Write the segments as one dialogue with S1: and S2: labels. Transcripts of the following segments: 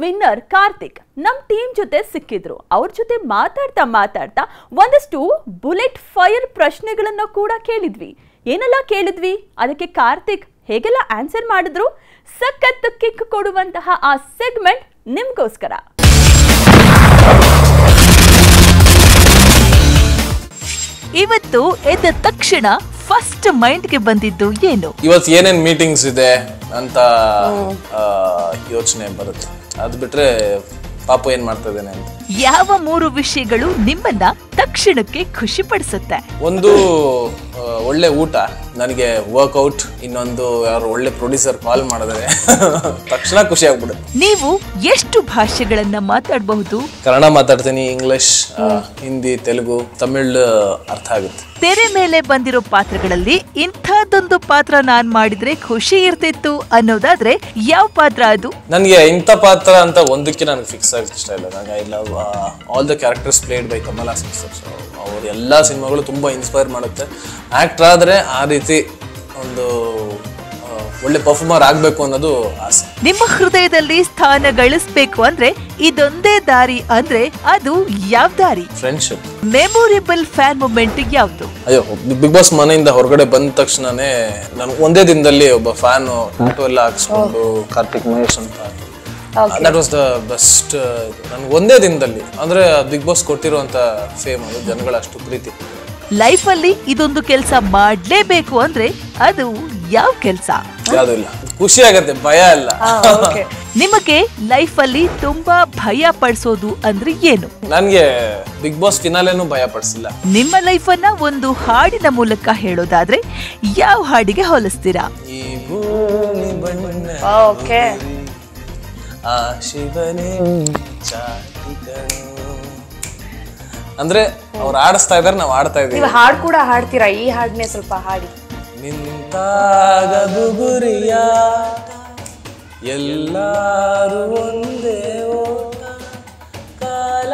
S1: Winner Karthik. ನಮ್ಮ team ಜೊತೆ ಸಿಕ್ಕಿದ್ರು. ಅವ್ರ ಜೊತೆ ಮಾತಾಡ್ತಾ ಮಾತಾಡ್ತಾ ಒಂದಷ್ಟು ಬುಲೆಟ್ ಫೈರ್ ಪ್ರಶ್ನೆಗಳನ್ನು ಕೂಡ ಕೇಳಿದ್ವಿ. ಏನೆಲ್ಲ ಕೇಳಿದ್ವಿ? ಅದಕ್ಕೆ ಕಾರ್ತಿಕ್ ಹೇಗೆಲ್ಲ ಆನ್ಸರ್ ಮಾಡಿದ್ರು? ಸಖತ್ ಕಿಕ್ ಕೊಡುವಂತಹ ಆ ಸೆಗ್ಮೆಂಟ್ ನಿಮ್ಗೋಸ್ಕರ.
S2: ಇವತ್ತು ಎದ್ದ ತಕ್ಷಣ ಫಸ್ಟ್ ಮೈಂಡ್ಗೆ ಬಂದಿದ್ದು ಏನು?
S3: ಇವತ್ತು ಏನೇನು ಮೀಟಿಂಗ್ಸ್ ಇದೆ ಅಂತ ಯೋಚನೆ ಬರುತ್ತೆ. ಅದು ಬಿಟ್ರೆ ಪಾಪ ಏನ್ ಮಾಡ್ತಾ ಇದ್ದೇನೆ ಅಂತ.
S2: ಯಾವ ಮೂರು ವಿಷಯಗಳು ನಿಮ್ಮನ್ನ ತಕ್ಷಣಕ್ಕೆ ಖುಷಿ ಪಡಿಸುತ್ತೆ
S3: ಒಂದು ಒಳ್ಳೆ ಊಟ. ನನಗೆ ವರ್ಕೌಟ್ ಇನ್ನೊಂದು ಯಾರು ಒಳ್ಳೆ ಪ್ರೊಡ್ಯೂಸರ್ ಕಾಲ್ ಮಾಡಿದ್ರೆ ತಕ್ಷಣ ಖುಷಿ ಆಗ್ಬಿಡುತ್ತೆ.
S2: ನೀವು ಎಷ್ಟು ಭಾಷೆಗಳನ್ನ ಮಾತಾಡಬಹುದು?
S3: ಕನ್ನಡ ಮಾತಾಡ್ತೀನಿ ಇಂಗ್ಲಿಷ್ ಹಿಂದಿ ತೆಲುಗು ತಮಿಳ್ ಅರ್ಥ ಆಗುತ್ತೆ.
S2: ತೆರೆ ಮೇಲೆ ಬಂದಿರೋ ಪಾತ್ರಗಳಲ್ಲಿ ಇಂಥದ್ದೊಂದು ಪಾತ್ರ ನಾನ್ ಮಾಡಿದ್ರೆ ಖುಷಿ ಇರ್ತಿತ್ತು ಅನ್ನೋದಾದ್ರೆ ಯಾವ ಪಾತ್ರ ಅದು?
S3: ನನಗೆ ಇಂಥ ಪಾತ್ರ ಅಂತ ಒಂದಕ್ಕೆ ನನಗೆ ಫಿಕ್ಸ್ ಆಗಕ್ಕೆ ಇಷ್ಟ ಇಲ್ಲ. ನನಗೆ I love all the characters played by Kamal Haasan sir so ಅವ್ರ ಎಲ್ಲ ಸಿನಿಮಾಗಳು ತುಂಬ ಇನ್ಸ್ಪೈರ್ ಮಾಡುತ್ತೆ. ಆ್ಯಕ್ಟ್ರ್ ಆದರೆ ಆ ರೀತಿ ಒಂದು ಒಳ್ಳೆ ಪರ್ಫಾರ್ಮರ್ ಆಗಬೇಕು ಅನ್ನೋದು ಆಸೆ.
S2: ನಿಮ್ಮ ಹೃದಯದಲ್ಲಿ ಸ್ಥಾನ ಗಳಿಸ್ಬೇಕು ಅಂದ್ರೆ ಇದೊಂದೇ ದಾರಿ ಅಂದ್ರೆ ಅದು ಯಾವ ದಾರಿ?
S3: ಫ್ರೆಂಡ್ಶಿಪ್
S2: ಮೆಮೊರೇಬಲ್ ಫ್ಯಾನ್ ಮೂಮೆಂಟ್ ಯಾವ್ದು?
S3: ಅಯ್ಯೋ ಬಿಗ್ ಬಾಸ್ ಮನೆಯಿಂದ ಹೊರಗಡೆ ಬಂದ ತಕ್ಷಣನೇ ನಾನು ಒಂದೇ ದಿನದಲ್ಲಿ ಒಬ್ಬ ಫ್ಯಾನ್ ಫೋಟೋ ಎಲ್ಲ ಹಾಕ್ಸ್ಕೊಂಡು ಕಾರ್ತಿಕ್ ಮಹೇಶ್ ಅಂತ. ದಟ್ ವಾಸ್ ದ ಬೆಸ್ಟ್ ನನ್ಗೆ ಒಂದೇ ದಿನದಲ್ಲಿ. ಅಂದ್ರೆ ಬಿಗ್ ಬಾಸ್ ಕೊಟ್ಟಿರುವಂತ ಫೇಮ್ ಅದು ಜನಗಳ ಅಷ್ಟು ಪ್ರೀತಿ.
S2: ಲೈಫ್ ಅಲ್ಲಿ ಇದೊಂದು ಕೆಲಸ ಮಾಡಲೇಬೇಕು ಅಂದ್ರೆ ಅದು ಯಾವ ಕೆಲಸ?
S3: ಖುಷಿ ಆಗತ್ತೆ ಭಯ ಇಲ್ಲ.
S2: ನಿಮಗೆ ಲೈಫ್ ಅಲ್ಲಿ ತುಂಬಾ ಭಯ ಪಡಿಸೋದು ಅಂದ್ರೆ ಏನು?
S3: ನನ್ಗೆ ಬಿಗ್ ಬಾಸ್ ಫಿನಾಲೆನೂ ಭಯ ಪಡಿಸಿಲ್ಲ.
S2: ನಿಮ್ಮ ಲೈಫ್ ಅನ್ನ ಒಂದು ಹಾಡಿನ ಮೂಲಕ ಹೇಳೋದಾದ್ರೆ ಯಾವ ಹಾಡಿಗೆ ಹೋಲಿಸ್ತೀರಾ?
S3: ಈ ಭೂಮಿ ಬಣ್ಣ
S4: ಓಕೆ
S3: ಆ ಶಿವನೇ ಚಾಟಿಗಳು ಅಂದ್ರೆ ಅವ್ರು ಆಡಿಸ್ತಾ ಇದಾರೆ ನಾವು ಆಡ್ತಾ ಇದೀವಿ.
S4: ನೀವು ಹಾಡ್ ಕೂಡ ಹಾಡ್ತೀರಾ? ಈ ಹಾಡ್ನೆ ಸ್ವಲ್ಪ ಹಾಡಿ.
S3: ನಿಂತಾಗದು ಗುರಿಯ ಎಲ್ಲರೂ ಒಂದೇ ಕಾಲ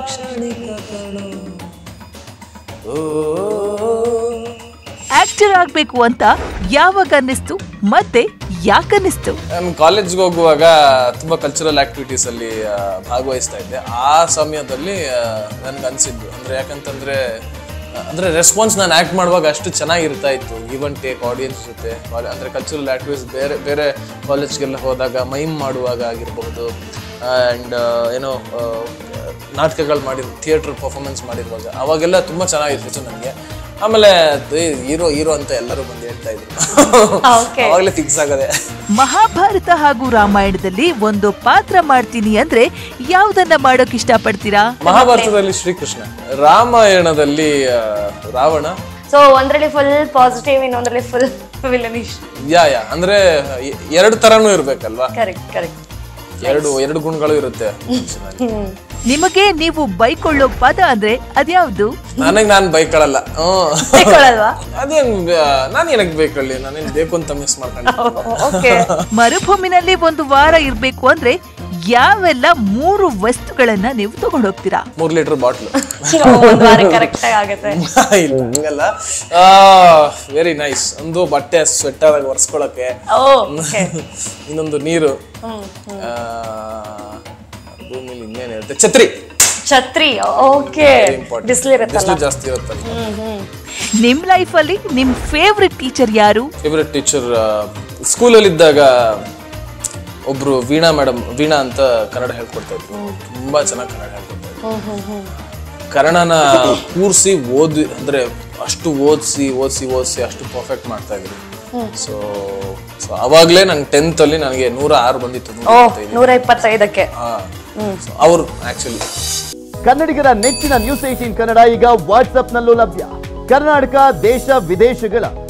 S3: ಕ್ಷಣಿಕ ಓ.
S2: ಆಕ್ಟರ್ ಆಗ್ಬೇಕು ಅಂತ ಯಾವಾಗ ಅನ್ನಿಸ್ತು? ಮತ್ತೆ ಯಾಕನ್ನಿಸ್ತು?
S3: ನಾನು ಕಾಲೇಜ್ಗೆ ಹೋಗುವಾಗ ತುಂಬ ಕಲ್ಚರಲ್ ಆಕ್ಟಿವಿಟೀಸ್ ಅಲ್ಲಿ ಆ, ಭಾಗವಹಿಸ್ತಾ ಇದ್ದೆ. ಆ ಸಮಯದಲ್ಲಿ ನನ್ಗೆ ಅನ್ಸಿದ್ದು ಅಂದ್ರೆ ಯಾಕಂತಂದ್ರೆ ಅಂದ್ರೆ ರೆಸ್ಪಾನ್ಸ್ ನಾನು ಆಕ್ಟ್ ಮಾಡುವಾಗ ಅಷ್ಟು ಚೆನ್ನಾಗಿರ್ತಾ ಇತ್ತು. ಈವನ್ ಅಂಡ್ ಟೇಕ್ ಆಡಿಯನ್ಸ್ ಜೊತೆ ಅಂದ್ರೆ ಕಲ್ಚರಲ್ ಆಕ್ಟಿವಿಟೀಸ್ ಬೇರೆ ಬೇರೆ ಕಾಲೇಜ್ಗೆಲ್ಲ ಹೋದಾಗ ಮೈಮ್ ಮಾಡುವಾಗ ಆಗಿರಬಹುದು ಆ್ಯಂಡ್ ಏನೋ ನಾಟಕಗಳು ಮಾಡಿರು ಥಿಯೇಟ್ರ್ ಪರ್ಫಾರ್ಮೆನ್ಸ್ ಮಾಡಿರುವಾಗ ಅವಾಗೆಲ್ಲ ತುಂಬ ಚೆನ್ನಾಗಿರ್ತಿತ್ತು ನನಗೆ ಆಮೇಲೆ ಹೀರೋ ಹೀರೋ ಅಂತ ಎಲ್ಲರೂ ಬಂದು ಹೇಳ್ತಾ ಇದ್ರು. ಅವಾಗಲೇ ಫಿಕ್ಸ್ ಆಗದೆ.
S2: ಮಹಾಭಾರತ ಹಾಗೂ ರಾಮಾಯಣದಲ್ಲಿ ಒಂದು ಪಾತ್ರ ಮಾಡ್ತೀನಿ ಅಂದ್ರೆ ಯಾವ್ದನ್ನ ಮಾಡೋಕ್ ಇಷ್ಟಪಡ್ತೀರಾ?
S3: ಮಹಾಭಾರತದಲ್ಲಿ ಶ್ರೀಕೃಷ್ಣ ರಾಮಾಯಣದಲ್ಲಿ ರಾವಣ.
S4: ಸೊ ಒಂದ್ರಲ್ಲಿ ಫುಲ್ ಪಾಸಿಟಿವ್ ಇನ್ನೊಂದ್ರಲ್ಲಿ ಫುಲ್ ವಿಲನಿಶ್
S3: ಯಾ ಯಾ ಅಂದ್ರೆ ಎರಡು ತರನು ಇರ್ಬೇಕಲ್ವಾ?
S4: ಕರೆಕ್ಟ್ ಕರೆಕ್ಟ್
S3: ಎರಡು ಎರಡು ಗುಣಗಳು ಇರುತ್ತೆ.
S2: ನಿಮಗೆ ನೀವು ಬೈಕೊಳ್ಳೋ ಪದ ಅಂದ್ರೆ ಅದ್ಯಾವ್ದು?
S3: ನನಗ್ ನಾನ್ ಬೈಕೊಳ್ಳಲ್ಲ. ಹ್ಮ್.
S4: ತಿಳ್ಕೊಳಲ್ವಾ
S3: ಅದೇನ್ ನಾನು ಏನಕ್ಕೆ ಬೈಕೊಳ್ಳಿ? ನಾನೇನ್ ಬೇಕು ಅಂತ ಮಿಸ್ ಮಾಡ್ಕೊಂಡು
S4: ಓಕೆ.
S2: ಮರುಭೂಮಿನಲ್ಲಿ ಒಂದು ವಾರ ಇರ್ಬೇಕು ಅಂದ್ರೆ ಯಾವೆಲ್ಲ ಮೂರು ವಸ್ತುಗಳನ್ನ ನೀವು ತಗೊಂಡು ಹೋಗ್ತೀರಾ
S3: ಮೂರ್ ಲೀಟರ್ ಬಾಟ್ಲು. ಹಂಗಲ್ಲ. ವೆರಿ ನೈಸ್ ಒಂದು ಬಟ್ಟೆ ಸ್ವೆಟರ್ ಆಗಿ ಒರೆಸ್ಕೊಳಕ್ಕೆ.
S4: ಓ
S3: ಇನ್ನೊಂದು ನೀರು. ಆ, ಇನ್ನೇನು ಇನ್ನೇನಿರುತ್ತೆ ಛತ್ರಿ.
S4: ಛತ್ರಿ ಓಕೆ
S3: ಬಿಸಿಲು ಜಾಸ್ತಿ ಇರುತ್ತೆ
S2: ನಿಮ್ಮ ಲೈಫ್ ಅಲ್ಲಿ ನಿಮ್ ಫೇವ್ರೆಟ್ ಟೀಚರ್ ಯಾರು?
S3: ಫೇವ್ರೆಟ್ ಟೀಚರ್ ಸ್ಕೂಲಲ್ಲಿ ಇದ್ದಾಗ ಒಬ್ರು ವೀಣಾ ಮೇಡಮ್ ವೀಣಾ ಅಂತ ಕನ್ನಡ ಹೇಳ್ಕೊಡ್ತಾ ಇದ್ರು. ತುಂಬಾ ಚೆನ್ನಾಗಿ ಕನ್ನಡ ಹೇಳ್ಕೊಡ್ತಾ ಇದ್ರು. ಕನ್ನಡನ ಕೂರಿಸಿ ಓದಿ ಅಂದ್ರೆ ಅಷ್ಟು ಓದಿಸಿ ಓದಿಸಿ ಓದಿಸಿ ಅಷ್ಟು ಪರ್ಫೆಕ್ಟ್ ಮಾಡ್ತಾ ಇದ್ರು. ಸೊ ಸೊ ಅವಾಗ್ಲೇ ನಂಗೆ ಟೆಂತ್ ಅಲ್ಲಿ ನನಗೆ ನೂರ ಆರು ಬಂದಿತ್ತು ನೂರ
S4: ಇಪ್ಪತ್ತೈದಕ್ಕೆ
S3: ಅವ್ರು ಆಕ್ಚುಲಿ
S5: ಕನ್ನಡಿಗರ ನೆಚ್ಚಿನ ನ್ಯೂಸ್ ಏಟೀನ್ ಕನ್ನಡ ಈಗ ವಾಟ್ಸ್ಆಪ್ನಲ್ಲೂ ಲಭ್ಯ. ಕರ್ನಾಟಕ ದೇಶ ವಿದೇಶಗಳ